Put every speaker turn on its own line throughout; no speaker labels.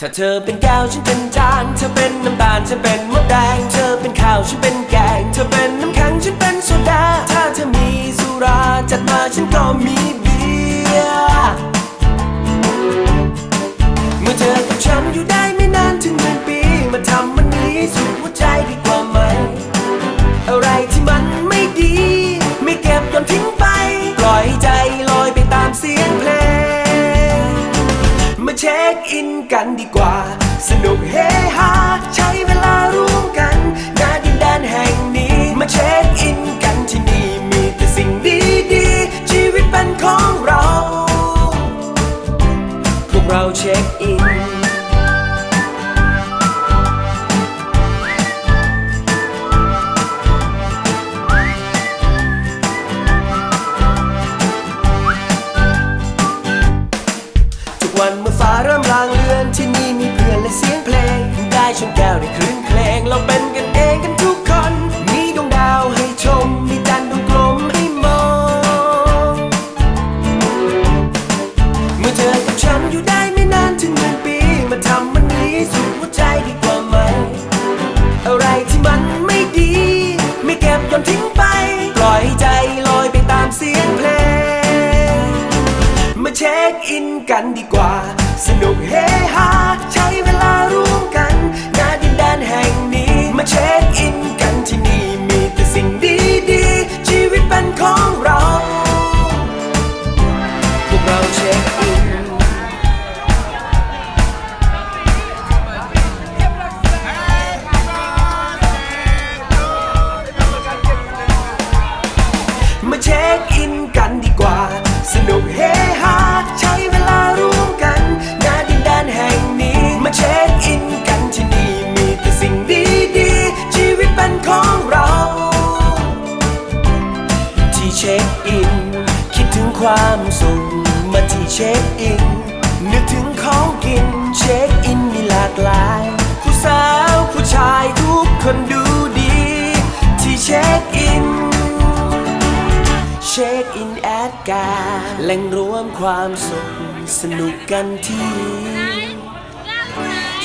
ถ้าเธอเป็นแก้วฉันเป็นจาน เธอเป็นน้ำตาลฉันเป็นมดแดง เธอเป็นข้าวฉันเป็นแกง เธอเป็นน้ำแข็งฉันเป็นโซดา ถ้าเธอมีสุราจัดมาฉันก็มี คอินกันดีกว่า สนุกเฮฮาใช้า แก้วได้คลื่นเพลงเราเป็นกันเองกันทุกคน มีดวงดาวให้ชม มีจันทร์ดวงกลมให้มอง เมื่อเธอกับฉันอยู่ได้ไม่นานถึงหนึ่งปี มาทำมันนี้สุดหัวใจดีกว่าไหม อะไรที่มันไม่ดี ไม่เก็บโยนทิ้งไป ปล่อยใจลอยไปตามเสียงเพลง มาเช็คอินกันดีกว่า สนุกเฮฮาใช้เวลา มาที่เช็คอิน นึกถึงของกินเช็คอินมีหลากหลาย ผู้สาวผู้ชายทุกคนดูดี ที่เช็คอิน เช็คอินแอดการแหล่งรวมความสุขสนุกกันที่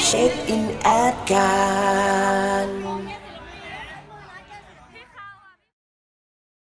เช็คอินแอดการ